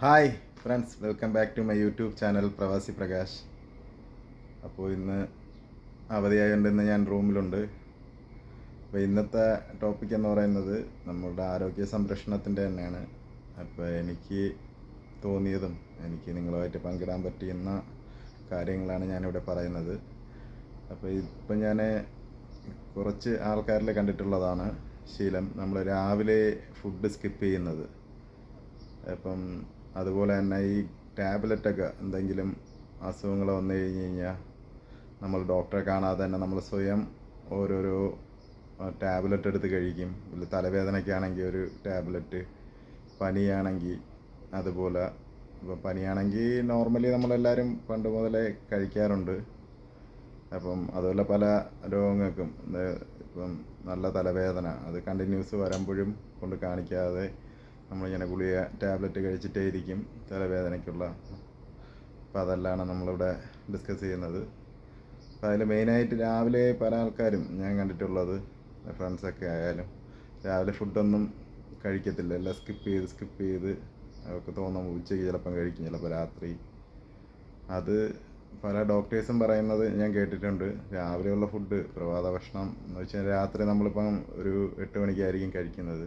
Hi friends welcome back to my YouTube channel Pravasi Prakash അപ്പോൾ ഇന്ന് അവധിയായതുകൊണ്ട് ഞാൻ റൂമിലുണ്ട്. അപ്പോൾ ഇന്നത്തെ ടോപ്പിക് എന്ന് പറയുന്നത് നമ്മളുടെ ആരോഗ്യ സംരക്ഷണത്തിന്റെ തന്നെയാണ്. അപ്പോൾ എനിക്ക് തോന്നിയതും എനിക്ക് നിങ്ങളുമായിട്ട് പങ്കിടാൻ പറ്റുന്ന കാര്യങ്ങളാണ് ഞാനിവിടെ പറയുന്നത്. അപ്പോൾ ഇപ്പം ഞാൻ കുറച്ച് ആൾക്കാരിൽ കണ്ടിട്ടുള്ളതാണ് ശീലം. നമ്മൾ രാവിലെ ഫുഡ് സ്കിപ്പ് ചെയ്യുന്നത്. അപ്പം അതുപോലെ തന്നെ ഈ ടാബ്ലറ്റൊക്കെ എന്തെങ്കിലും അസുഖങ്ങൾ വന്നു കഴിഞ്ഞ് കഴിഞ്ഞാൽ നമ്മൾ ഡോക്ടറെ കാണാതെ തന്നെ നമ്മൾ സ്വയം ഓരോരോ ടാബ്ലറ്റ് എടുത്ത് കഴിക്കും. തലവേദനയ്ക്കാണെങ്കിൽ ഒരു ടാബ്ലറ്റ് പനിയാണെങ്കിൽ അതുപോലെ. ഇപ്പോൾ പനിയാണെങ്കിൽ നോർമലി നമ്മളെല്ലാവരും പണ്ട് മുതലേ കഴിക്കാറുണ്ട്. അപ്പം അതുപോലെ പല രോഗങ്ങൾക്കും ഇപ്പം നല്ല തലവേദന അത് കണ്ടിന്യൂസ് വരുമ്പോഴും കൊണ്ട് കാണിക്കാതെ നമ്മളിങ്ങനെ ഗുളിക ടാബ്ലറ്റ് കഴിച്ചിട്ടേ ഇരിക്കും തലവേദനയ്ക്കുള്ള. അപ്പോൾ അതെല്ലാം നമ്മളിവിടെ ഡിസ്കസ് ചെയ്യുന്നത്. അപ്പോൾ അതിൽ മെയിനായിട്ട് രാവിലെ പല ആൾക്കാരും ഞാൻ കണ്ടിട്ടുള്ളത് ഫ്രണ്ട്സൊക്കെ ആയാലും രാവിലെ ഫുഡൊന്നും കഴിക്കത്തില്ല. എല്ലാം സ്കിപ്പ് ചെയ്ത് സ്കിപ്പ് ചെയ്ത് അവർക്ക് തോന്നും ഉച്ചയ്ക്ക് ചിലപ്പം കഴിക്കും ചിലപ്പോൾ രാത്രി. അത് പല ഡോക്ടേഴ്സും പറയുന്നത് ഞാൻ കേട്ടിട്ടുണ്ട്. രാവിലെയുള്ള ഫുഡ് പ്രഭാത ഭക്ഷണം എന്ന് വെച്ചാൽ രാത്രി നമ്മളിപ്പം ഒരു എട്ട് മണിക്കായിരിക്കും കഴിക്കുന്നത്.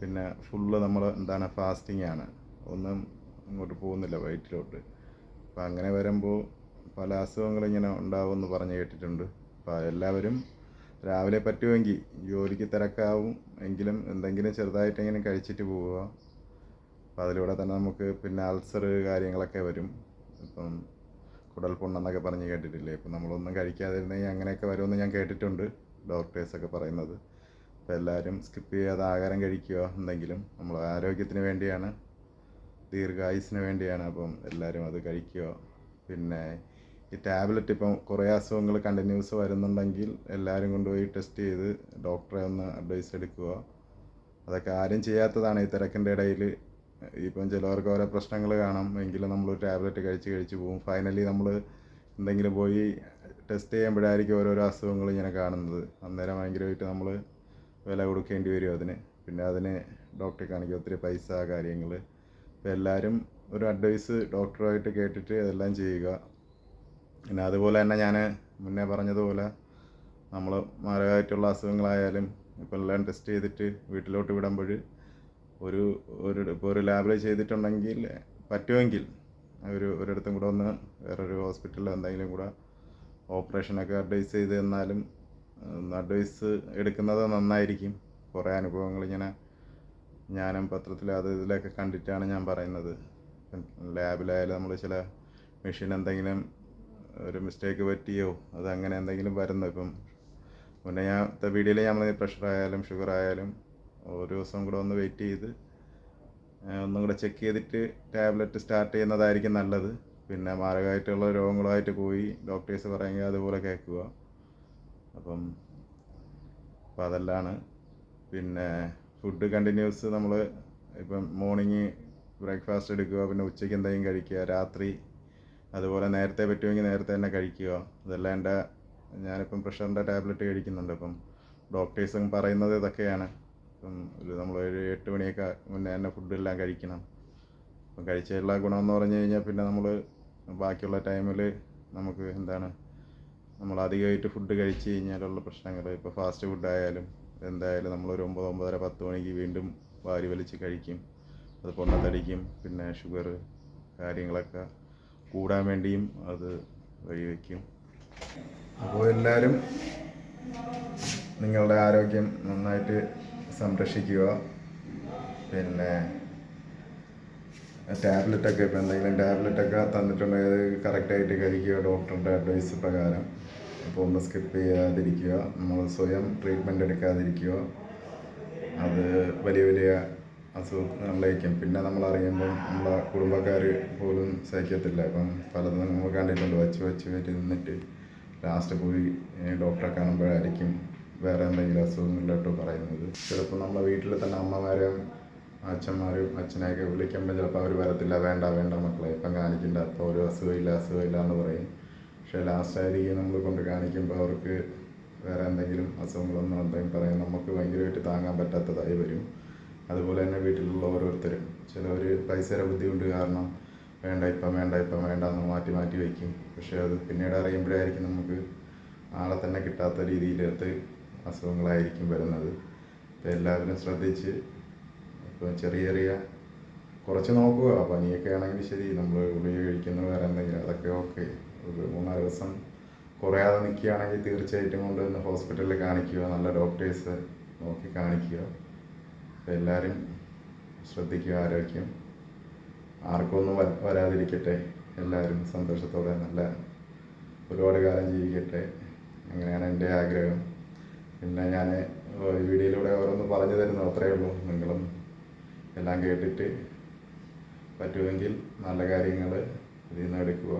പിന്നെ ഫുള്ള് നമ്മൾ എന്താണ് ഫാസ്റ്റിംഗ് ആണ് ഒന്നും ഇങ്ങോട്ട് പോകുന്നില്ല വയറ്റിലോട്ട്. അപ്പം അങ്ങനെ വരുമ്പോൾ പല അസുഖങ്ങളും ഇങ്ങനെ ഉണ്ടാവുമെന്ന് പറഞ്ഞ് കേട്ടിട്ടുണ്ട്. അപ്പോൾ എല്ലാവരും രാവിലെ പറ്റുമെങ്കിൽ ജോലിക്ക് തിരക്കാവും എങ്കിലും എന്തെങ്കിലും ചെറുതായിട്ടെങ്കിലും കഴിച്ചിട്ട് പോവുക. അപ്പം അതിലൂടെ തന്നെ നമുക്ക് പിന്നെ അൾസർ കാര്യങ്ങളൊക്കെ വരും. ഇപ്പം കുടൽ പൊണ്ണെന്നൊക്കെ പറഞ്ഞ് കേട്ടിട്ടില്ലേ? ഇപ്പം നമ്മളൊന്നും കഴിക്കാതിരുന്നെങ്കിൽ അങ്ങനെയൊക്കെ വരുമെന്ന് ഞാൻ കേട്ടിട്ടുണ്ട്. ഡോക്ടേഴ്സൊക്കെ പറയുന്നത്. അപ്പോൾ എല്ലാവരും സ്കിപ്പ് ചെയ്യാതെ ആഹാരം കഴിക്കുക എന്തെങ്കിലും നമ്മൾ ആരോഗ്യത്തിന് വേണ്ടിയാണ് ദീർഘായുസിന് വേണ്ടിയാണ്. അപ്പം എല്ലാവരും അത് കഴിക്കുക. പിന്നെ ഈ ടാബ്ലറ്റ് ഇപ്പം കുറേ അസുഖങ്ങൾ കണ്ടിന്യൂസ് വരുന്നുണ്ടെങ്കിൽ എല്ലാവരും കൊണ്ടുപോയി ടെസ്റ്റ് ചെയ്ത് ഡോക്ടറെ ഒന്ന് അഡ്വൈസ് എടുക്കുക. അതൊക്കെ ആരും ചെയ്യാത്തതാണ് ഈ തിരക്കിന്റെ ഇടയിൽ. ഇപ്പം ചിലവർക്ക് ഓരോ പ്രശ്നങ്ങൾ കാണാം. എങ്കിലും നമ്മൾ ടാബ്ലറ്റ് കഴിച്ച് കഴിച്ച് പോകും ഫൈനലി നമ്മൾ എന്തെങ്കിലും പോയി ടെസ്റ്റ് ചെയ്യുമ്പോഴായിരിക്കും ഓരോരോ അസുഖങ്ങൾ ഇങ്ങനെ കാണുന്നത്. അന്നേരം ഭയങ്കരമായിട്ട് നമ്മൾ വില കൊടുക്കേണ്ടി വരും അതിന്. പിന്നെ അതിന് ഡോക്ടറെ കാണിക്കുക ഒത്തിരി പൈസ കാര്യങ്ങൾ അപ്പോൾ എല്ലാവരും ഒരു അഡ്വൈസ് ഡോക്ടറായിട്ട് കേട്ടിട്ട് അതെല്ലാം ചെയ്യുക. പിന്നെ അതുപോലെ തന്നെ ഞാൻ മുന്നേ പറഞ്ഞതുപോലെ നമ്മൾ മാരകമായിട്ടുള്ള അസുഖങ്ങളായാലും ഇപ്പോൾ എല്ലാം ടെസ്റ്റ് ചെയ്തിട്ട് വീട്ടിലോട്ട് വിടുമ്പോൾ ഒരു ഒരു ഇപ്പോൾ ഒരു ലാബിൽ ചെയ്തിട്ടുണ്ടെങ്കിൽ പറ്റുമെങ്കിൽ ഒരു ഒരിടത്തും കൂടെ ഒന്ന് വേറൊരു ഹോസ്പിറ്റലിൽ എന്തെങ്കിലും കൂടെ ഓപ്പറേഷനൊക്കെ അഡ്വൈസ് ചെയ്ത് തന്നാലും അഡ്വൈസ് എടുക്കുന്നത് നന്നായിരിക്കും. കുറേ അനുഭവങ്ങൾ ഇങ്ങനെ ഞാനും പത്രത്തിൽ അത് ഇതിലൊക്കെ കണ്ടിട്ടാണ് ഞാൻ പറയുന്നത്. ലാബിലായാലും നമ്മൾ ചില മെഷീൻ എന്തെങ്കിലും ഒരു മിസ്റ്റേക്ക് പറ്റിയോ അത് അങ്ങനെ എന്തെങ്കിലും വരുന്നു ഇപ്പം. മുന്നേ ഞാൻ വീഡിയോയിൽ പറഞ്ഞ പ്രഷർ ആയാലും ഷുഗർ ആയാലും ഒരു ദിവസം കൂടെ ഒന്ന് വെയിറ്റ് ചെയ്ത് ഒന്നും കൂടെ ചെക്ക് ചെയ്തിട്ട് ടാബ്ലറ്റ് സ്റ്റാർട്ട് ചെയ്യുന്നതായിരിക്കും നല്ലത്. പിന്നെ മാരകമായിട്ടുള്ള രോഗങ്ങളുമായിട്ട് പോയി ഡോക്ടേഴ്സ് പറയുമെങ്കിൽ അതുപോലെ കേൾക്കുക. അപ്പം അപ്പം അതെല്ലാമാണ്. പിന്നെ ഫുഡ് കണ്ടിന്യൂസ് നമ്മൾ ഇപ്പം മോർണിംഗ് ബ്രേക്ക്ഫാസ്റ്റ് എടുക്കുക പിന്നെ ഉച്ചയ്ക്ക് എന്തെങ്കിലും കഴിക്കുക രാത്രി അതുപോലെ നേരത്തെ പറ്റുമെങ്കിൽ നേരത്തെ തന്നെ കഴിക്കുക. ഇതെല്ലാം എന്റെ ഞാനിപ്പം പ്രഷറിന്റെ ടാബ്ലറ്റ് കഴിക്കുന്നുണ്ട്. അപ്പം ഡോക്ടേഴ്സും പറയുന്നത് ഇതൊക്കെയാണ്. ഇപ്പം ഒരു നമ്മൾ ഒരു എട്ട് മണിയൊക്കെ മുന്നേ തന്നെ ഫുഡെല്ലാം കഴിക്കണം. അപ്പം കഴിച്ചതിലുള്ള ഗുണമെന്ന് പറഞ്ഞു കഴിഞ്ഞാൽ പിന്നെ നമ്മൾ ബാക്കിയുള്ള ടൈമിൽ നമുക്ക് എന്താണ് നമ്മൾ അധികമായിട്ട് ഫുഡ് കഴിച്ച് കഴിഞ്ഞാലുള്ള പ്രശ്നങ്ങൾ. ഇപ്പോൾ ഫാസ്റ്റ് ഫുഡ് ആയാലും എന്തായാലും നമ്മൾ ഒരു ഒമ്പത് ഒമ്പതര പത്ത് മണിക്ക് വീണ്ടും വാരി വലിച്ച് കഴിക്കും. അത് പൊണ്ണത്തടിക്കും. പിന്നെ ഷുഗർ കാര്യങ്ങളൊക്കെ കൂടാൻ വേണ്ടിയും അത് വഴിവെക്കും അപ്പോൾ എല്ലാവരും നിങ്ങളുടെ ആരോഗ്യം നന്നായിട്ട് സംരക്ഷിക്കുക. പിന്നെ ടാബ്ലറ്റൊക്കെ ഇപ്പോൾ എന്തെങ്കിലും ടാബ്ലറ്റൊക്കെ തന്നിട്ടുണ്ടെങ്കിൽ കറക്റ്റായിട്ട് കഴിക്കുക. ഡോക്ടറുടെ അഡ്വൈസ് പ്രകാരം. ഒന്ന് സ്കിപ്പ് ചെയ്യാതിരിക്കുക. നമ്മൾ സ്വയം ട്രീറ്റ്മെന്റ് എടുക്കാതിരിക്കുക. അത് വലിയ വലിയ അസുഖങ്ങളിലേക്കും പിന്നെ നമ്മൾ അറിയുമ്പം നമ്മളെ കുടുംബക്കാർ പോലും സഹിക്കത്തില്ല. ഇപ്പം പലതും നമ്മൾ കണ്ടിട്ടുണ്ട്. വച്ച് വച്ച് വെച്ച് നിന്നിട്ട് ലാസ്റ്റ് പോയി ഡോക്ടറെ കാണുമ്പോഴായിരിക്കും വേറെ എന്തെങ്കിലും അസുഖങ്ങളിലോട്ട് പറയുന്നത്. ചിലപ്പോൾ നമ്മളെ വീട്ടിൽ തന്നെ അമ്മമാരും അച്ഛന്മാരും അച്ഛനെയൊക്കെ വിളിക്കുമ്പോൾ ചിലപ്പോൾ അവർ വരത്തില്ല. വേണ്ട വേണ്ട മക്കളെ. ഇപ്പം കാണിക്കണ്ട. അപ്പോൾ ഒരു അസുഖമില്ല അസുഖമില്ല എന്ന് പറയും. പക്ഷേ ലാസ്റ്റ് ആയിരിക്കും നമ്മൾ കൊണ്ട് കാണിക്കുമ്പോൾ അവർക്ക് വേറെ എന്തെങ്കിലും അസുഖങ്ങളൊന്നും ഉണ്ടെങ്കിൽ പറയാൻ നമുക്ക് ഭയങ്കരമായിട്ട് താങ്ങാൻ പറ്റാത്തതായി വരും. അതുപോലെ തന്നെ വീട്ടിലുള്ള ഓരോരുത്തരും. ചിലവർ പൈസയുടെ ബുദ്ധിമുട്ട് കാരണം വേണ്ട ഇപ്പം വേണ്ട ഇപ്പം വേണ്ട എന്ന് മാറ്റി മാറ്റി വയ്ക്കും. പക്ഷേ അത് പിന്നീട് അറിയുമ്പോഴായിരിക്കും നമുക്ക് ആളെ തന്നെ കിട്ടാത്ത രീതിയിലത്തെ അസുഖങ്ങളായിരിക്കും വരുന്നത്. അപ്പോൾ എല്ലാവരും ശ്രദ്ധിച്ച് ഇപ്പോൾ ചെറിയ ചെറിയ കുറച്ച് നോക്കുക. പനിയൊക്കെ ആണെങ്കിൽ ശരി. നമ്മൾ ഗുളിക കഴിക്കുന്ന വേറെ എന്തെങ്കിലും അതൊക്കെ ഓക്കെ ഒരു മൂന്നാൽ ദിവസം കുറയാതെ നിൽക്കുകയാണെങ്കിൽ തീർച്ചയായിട്ടും കൊണ്ടുവന്ന് ഹോസ്പിറ്റലിൽ കാണിക്കുക നല്ല ഡോക്ടേഴ്സ് നോക്കി കാണിക്കുക. എല്ലാവരും ശ്രദ്ധിക്കുക ആരോഗ്യം. ആർക്കൊന്നും വരാതിരിക്കട്ടെ. എല്ലാവരും സന്തോഷത്തോടെ നല്ല ഒരുപാട് കാലം ജീവിക്കട്ടെ. അങ്ങനെയാണ് എന്റെ ആഗ്രഹം. പിന്നെ ഞാൻ വീഡിയോയിലൂടെ ഓരോന്ന് പറഞ്ഞു തരുന്നു അത്രയേ ഉള്ളൂ. നിങ്ങളും എല്ലാം കേട്ടിട്ട് പറ്റുമെങ്കിൽ നല്ല കാര്യങ്ങൾ ഇതിൽ നിന്ന് എടുക്കുക.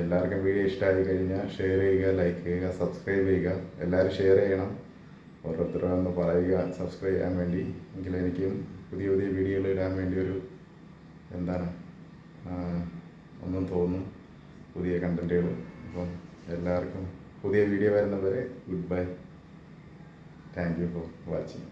എല്ലാവർക്കും വീഡിയോ ഇഷ്ടമായി കഴിഞ്ഞാൽ ഷെയർ ചെയ്യുക ലൈക്ക് ചെയ്യുക സബ്സ്ക്രൈബ് ചെയ്യുക. എല്ലാവരും ഷെയർ ചെയ്യണം. ഓരോരുത്തരും ഒന്ന് പറയുക സബ്സ്ക്രൈബ് ചെയ്യാൻ വേണ്ടി. എങ്കിൽ എനിക്കും പുതിയ പുതിയ വീഡിയോകൾ ഇടാൻ വേണ്ടി ഒരു എന്താണ് ഒന്നും തോന്നും. പുതിയ കണ്ടന്റുകൾ അപ്പം എല്ലാവർക്കും പുതിയ വീഡിയോ വരുന്നവരെ good bye thank you for watching